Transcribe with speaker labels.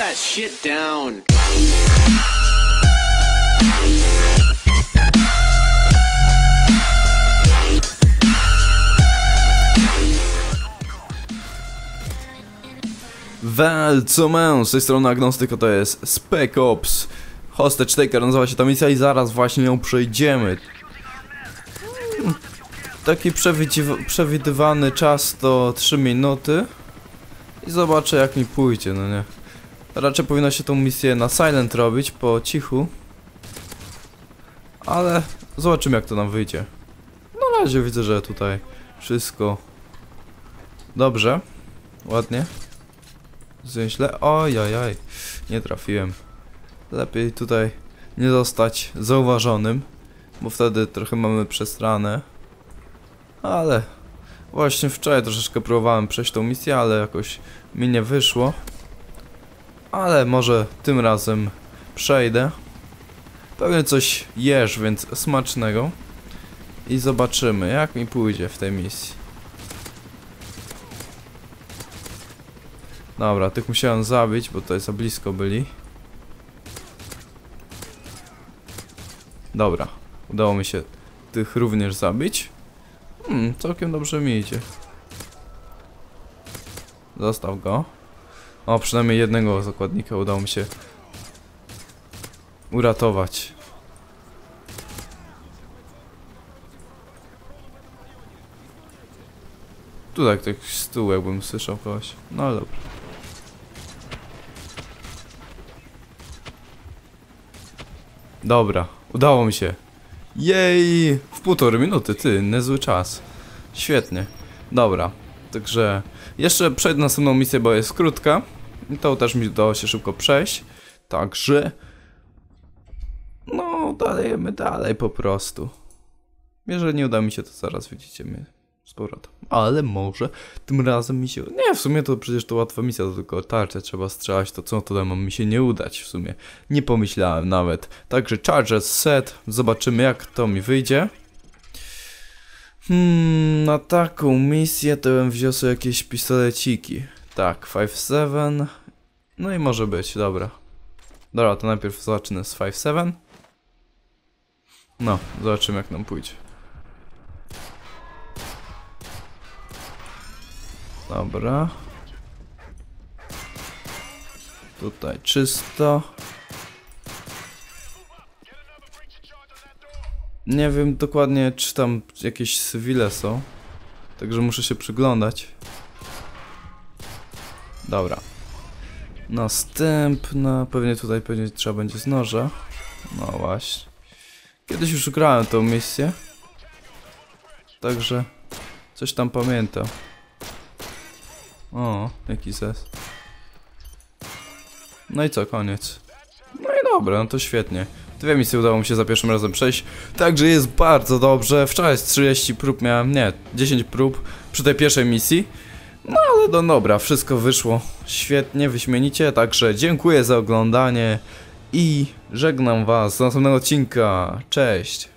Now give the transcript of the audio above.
Speaker 1: that shit down.
Speaker 2: Wel, co mę, z tej strony Agnostyko to jest Spec Ops. Hostage Taker nazywa się ta misja i zaraz właśnie ją przejdziemy. Taki przewidywany czas to 3 minuty. I zobaczę jak mi pójdzie, no nie Raczej powinno się tą misję na silent robić, po cichu Ale zobaczymy jak to nam wyjdzie Na razie widzę, że tutaj wszystko dobrze Ładnie Źle. Ojajaj. Nie trafiłem. Lepiej tutaj nie zostać zauważonym, bo wtedy trochę mamy przestranę. Ale właśnie wczoraj troszeczkę próbowałem przejść tą misję, ale jakoś mi nie wyszło. Ale może tym razem przejdę. Pewnie coś jesz, więc smacznego. I zobaczymy, jak mi pójdzie w tej misji. Dobra, tych musiałem zabić, bo tutaj za blisko byli. Dobra, udało mi się tych również zabić. Hmm, całkiem dobrze mi idzie. Zostaw go. O, przynajmniej jednego zakładnika udało mi się uratować. Tutaj ktoś tyłu jakbym słyszał kogoś. No dobra. Dobra, udało mi się. Jej! W półtorej minuty, ty, niezły czas. Świetnie. Dobra, także jeszcze przejdę na następną misję, bo jest krótka. To też mi udało się szybko przejść. Także... No, dalejemy dalej po prostu. Jeżeli nie uda mi się, to zaraz widzicie mnie z powrotem. Ale może tym razem mi się... Nie, w sumie to przecież to łatwa misja, to tylko tarczę trzeba strzelać, to co to ma mi się nie udać w sumie. Nie pomyślałem nawet. Także charger set, zobaczymy jak to mi wyjdzie. Hmm, na taką misję to bym wziął jakieś pistoleciki. Tak, 5.7. No i może być, dobra. Dobra, to najpierw zacznę z 5.7. No, zobaczymy jak nam pójdzie. Dobra. Tutaj czysto. Nie wiem dokładnie, czy tam jakieś cywile są. Także muszę się przyglądać. Dobra. Następna. Pewnie tutaj pewnie trzeba będzie z noża. No właśnie. Kiedyś już grałem tą misję. Także coś tam pamiętam. O, jaki ses. No i co, koniec. No i dobra, no to świetnie. Dwie misje udało mi się za pierwszym razem przejść, także jest bardzo dobrze. Wczoraj z 30 prób miałem, nie, 10 prób przy tej pierwszej misji. No ale no dobra, wszystko wyszło świetnie, wyśmienicie, także dziękuję za oglądanie i żegnam was do następnego odcinka. Cześć!